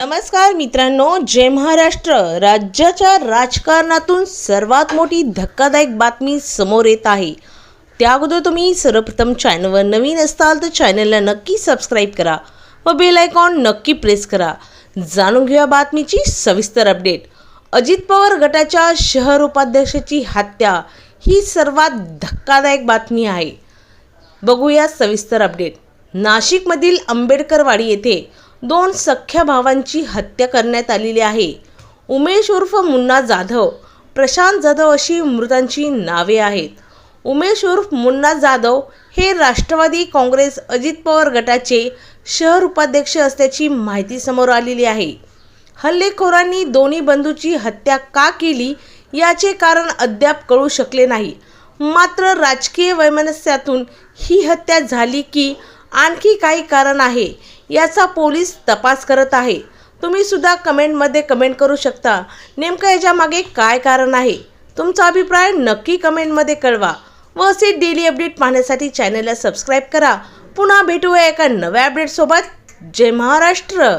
नमस्कार मित्रांनो जय महाराष्ट्र. राज्याच्या राजकारणातून सर्वात मोठी धक्कादायक बातमी समोर येत आहे. त्या अगोदर तुम्ही सर्वप्रथम चॅनलवर नवीन असाल तर चॅनलला नक्की सबस्क्राईब करा व बेल आयकॉन नक्की प्रेस करा. जाणून घेऊया बातमीची सविस्तर अपडेट अजित पवार गटाच्या शहर उपाध्यक्षाची हत्या ही सर्वात धक्कादायक बातमी आहे. बघूया सविस्तर अपडेट नाशिकमधील आंबेडकरवाडी येथे दोन सख्ख्या भावांची हत्या करण्यात आलेली आहे. उमेश उर्फ मुन्ना जाधव प्रशांत जाधव अशी मृतांची नावे आहेत. उमेश उर्फ मुन्ना जाधव हे राष्ट्रवादी काँग्रेस अजित पवार गटाचे शहर उपाध्यक्ष असल्याची माहिती समोर आलेली आहे. हल्लेखोरांनी दोन्ही बंधूची हत्या का केली याचे कारण अद्याप कळू शकले नाही. मात्र राजकीय वैमनस्यातून ही हत्या झाली की आणखी काही कारण आहे. याचा पोलीस तपास करत आहे. तुम्ही सुद्धा कमेंटमध्ये कमेंट करू शकता. नेमकं याच्यामागे काय कारण आहे? तुमचा अभिप्राय नक्की कमेंटमध्ये कळवा. व असे डेली अपडेट पाहण्यासाठी चॅनलला सबस्क्राईब करा. पुन्हा भेटूया एका नव्या अपडेटसोबत जय महाराष्ट्र!